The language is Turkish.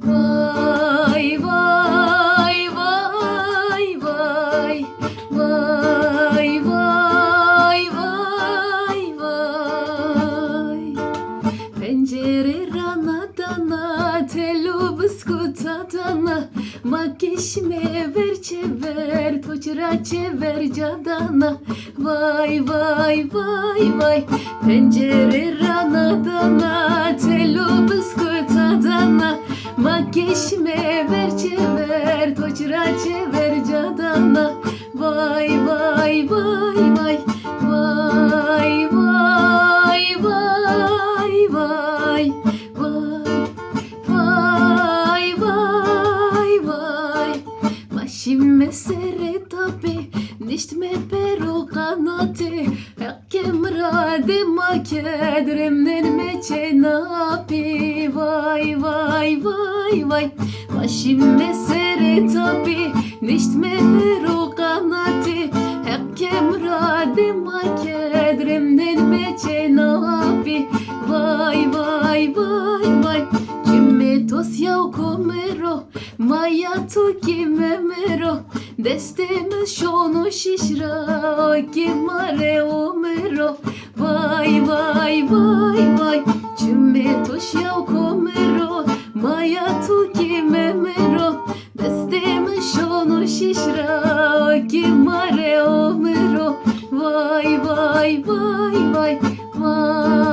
Vay vay vay vay. Vay vay vay vay. Pencere rana dana telu biskuta dana Makişme ver çever toçra çever cadana. Vay vay vay vay. Pencere rana dana Makişme ver çever toçra çever cadana. Vay vay vay vay Vay vay vay vay Vay vay vay. Vay Maşim mesere tabi Nicht me pero kanate Kemrade makedremnen meçe napi Vay vay vay vay. Maşim mesere tabi Nicht me pero kanate Kemrade makedremnen meçe napi Vay vay vay vay. Kime tos yau komero Maya tu kime mero? Desteme şonu şişra Kimare omero vay şonu şişra Kimare omero Vay vay vay vay Vay